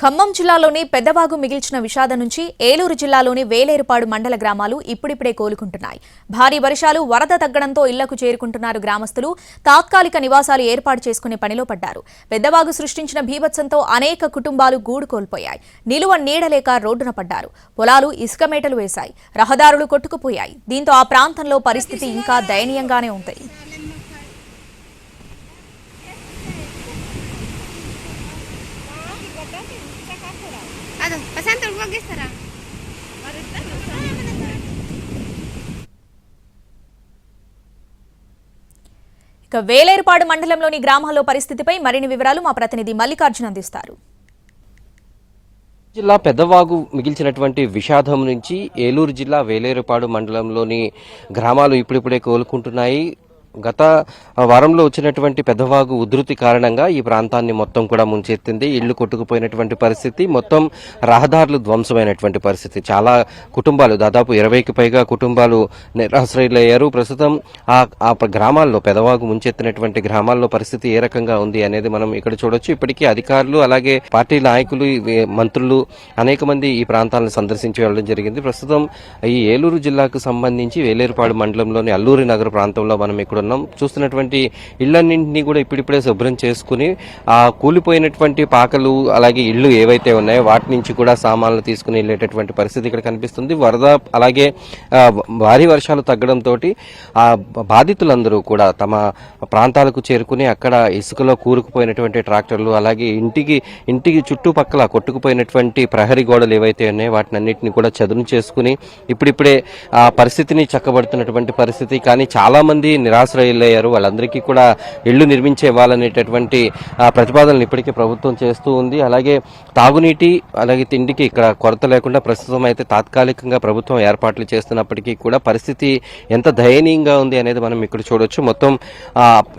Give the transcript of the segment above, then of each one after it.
ఖమ్మం జిల్లాలోని పెద్దవాగు మిగిల్చిన విషాదం నుంచి ఏలూరు జిల్లాలోని వేలేరుపాడు మండల గ్రామాలు ఇప్పుడిప్పుడే కోలుకుంటున్నాయి. భారీ వర్షాలు వరద తగ్గడంతో ఇళ్ళకు చేరుకుంటున్నారు గ్రామస్తులు. తాత్కాలిక నివాసాలు ఏర్పాటు చేసుకునే పనిలో పడ్డారు. పెద్దవాగు సృష్టించిన భీభత్సంతో అనేక కుటుంబాలు గూడు కోల్పోయాయి. నిలువ నీడలేక రోడ్డున పడ్డారు. పొలాలు ఇసుక మేటలు వేశాయి. రహదారులు కొట్టుకుపోయాయి. దీంతో ఆ ప్రాంతంలో పరిస్థితి ఇంకా దయనీయంగానే ఉంది. ಅದು ಬಸಂತ ಹೋಗಿಸ್ತಾರಾ ఇక వేలేరుపాడు మండలంలోని గ్రామాల్లో పరిస్థితిపై మరిన్ని వివరాలు మా ప్రతినిధి మల్లికార్జున అందిస్తారు జిల్లా పెద్దవాగు మిగిల్చినటువంటి విషాదం నుంచి ఏలూరు జిల్లా వేలేరుపాడు మండలంలోని గ్రామాలు ఇప్పుడిప్పుడే కోలుకుంటున్నాయి గత వారంలో వచ్చినటువంటి పెద్దవాగు ఉధృతి కారణంగా ఈ ప్రాంతాన్ని మొత్తం కూడా ముంచెత్తింది. ఇళ్ళు కొట్టుకుపోయినటువంటి పరిస్థితి మొత్తం రహదారులు ధ్వంసమైనటువంటి పరిస్థితి. చాలా కుటుంబాలు దాదాపు ఇరవైకి పైగా కుటుంబాలు నిరాశ్రయులయ్యారు. ప్రస్తుతం ఆ ఆ గ్రామాల్లో పెదవాగు ముంచెత్తినటువంటి గ్రామాల్లో పరిస్థితి ఏ రకంగా ఉంది అనేది మనం ఇక్కడ చూడొచ్చు. ఇప్పటికీ అధికారులు అలాగే పార్టీ నాయకులు మంత్రులు అనేక మంది ఈ ప్రాంతాలను సందర్శించి వెళ్ళడం జరిగింది. ప్రస్తుతం ఈ ఏలూరు జిల్లాకు సంబంధించి వేలేరుపాడు మండలంలోని అల్లూరి నగర ప్రాంతంలో మనం ఇక్కడ ఉన్నాం చూస్తున్నటువంటి ఇళ్ళన్నింటినీ కూడా ఇప్పుడిప్పుడే శుభ్రం చేసుకుని ఆ కూలిపోయినటువంటి పాకలు అలాగే ఇళ్ళు ఏవైతే ఉన్నాయో వాటి నుంచి కూడా సామాన్లు తీసుకుని వెళ్ళేటటువంటి పరిస్థితి ఇక్కడ కనిపిస్తుంది. వరద అలాగే భారీ వర్షాలు తగ్గడంతో ఆ బాధితులందరూ కూడా తమ ప్రాంతాలకు చేరుకుని అక్కడ ఇసుకలో కూరుకుపోయినటువంటి ట్రాక్టర్లు అలాగే ఇంటికి ఇంటికి చుట్టుపక్కల కొట్టుకుపోయినటువంటి ప్రహరీ గోడలు ఏవైతే ఉన్నాయో వాటిని అన్నింటినీ కూడా చదును చేసుకుని ఇప్పుడిప్పుడే ఆ పరిస్థితిని చక్కబడుతున్నటువంటి పరిస్థితి. కానీ చాలా మంది నిరాశ్రయులయ్యారు వాళ్ళందరికీ కూడా ఇళ్ళు నిర్మించే ఇవ్వాలనేటటువంటి ఆ, ప్రతిపాదనలు ఇప్పటికే ప్రభుత్వం చేస్తూ ఉంది. అలాగే తాగునీటి అలాగే తిండికి ఇక్కడ కొరత లేకుండా ప్రస్తుతం అయితే తాత్కాలికంగా ప్రభుత్వం ఏర్పాట్లు చేస్తున్నప్పటికీ కూడా పరిస్థితి ఎంత దయనీయంగా ఉంది అనేది మనం ఇక్కడ చూడొచ్చు. మొత్తం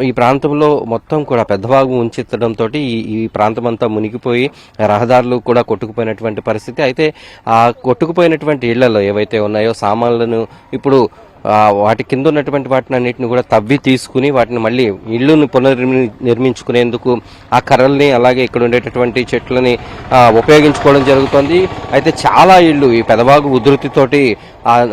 ఈ ప్రాంతంలో మొత్తం కూడా పెద్దవాగు ఉంచెత్తడంతో ఈ ఈ ప్రాంతం అంతా మునిగిపోయి రహదారులు కూడా కొట్టుకుపోయినటువంటి పరిస్థితి. అయితే ఆ కొట్టుకుపోయినటువంటి ఇళ్ళలో ఏవైతే ఉన్నాయో సామాన్లను ఇప్పుడు వాటి కింద ఉన్నటువంటి వాటిని అన్నిటిని కూడా తవ్వి తీసుకుని వాటిని మళ్ళీ ఇళ్ళను పునర్నిర్మి నిర్మించుకునేందుకు ఆ కర్రల్ని అలాగే ఇక్కడ ఉండేటటువంటి చెట్లని ఉపయోగించుకోవడం జరుగుతుంది. అయితే చాలా ఇళ్ళు ఈ పెదవాగు ఉధృతితోటి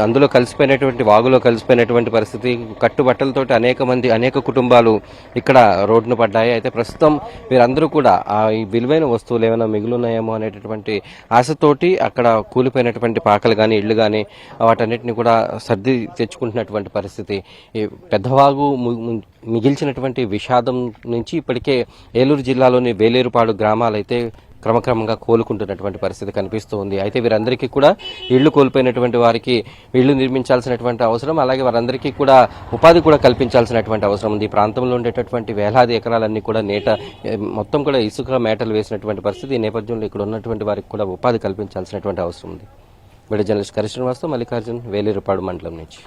అందులో కలిసిపోయినటువంటి వాగులో కలిసిపోయినటువంటి పరిస్థితి కట్టుబట్టలతోటి అనేక మంది అనేక కుటుంబాలు ఇక్కడ రోడ్డున పడ్డాయి. అయితే ప్రస్తుతం వీరందరూ కూడా ఆ ఈ విలువైన వస్తువులు ఏమైనా మిగులున్నాయేమో అనేటటువంటి ఆశతోటి అక్కడ కూలిపోయినటువంటి పాకలు కానీ ఇళ్ళు కానీ వాటన్నిటిని కూడా సర్ది తెచ్చుకుంటున్నటువంటి పరిస్థితి. పెద్దవాగు మిగిల్చినటువంటి విషాదం నుంచి ఇప్పటికే ఏలూరు జిల్లాలోని వేలేరుపాడు గ్రామాలైతే క్రమక్రమంగా కోలుకుంటున్నటువంటి పరిస్థితి కనిపిస్తూ ఉంది. అయితే వీరందరికీ కూడా ఇళ్ళు కోల్పోయినటువంటి వారికి ఇళ్ళు నిర్మించాల్సినటువంటి అవసరం అలాగే వారందరికీ కూడా ఉపాధి కూడా కల్పించాల్సినటువంటి అవసరం ఉంది. ఈ ప్రాంతంలో ఉండేటటువంటి వేలాది ఎకరాలన్నీ కూడా నేట మొత్తం కూడా ఇసుక మేటలు వేసినటువంటి పరిస్థితి. ఈ నేపథ్యంలో ఇక్కడ ఉన్నటువంటి వారికి కూడా ఉపాధి కల్పించాల్సినటువంటి అవసరం ఉంది. వీడియో జర్నలిస్ట్ కరిశ్రీనివాస్తో మల్లికార్జున్ వేలేరుపాడు మండలం నుంచి.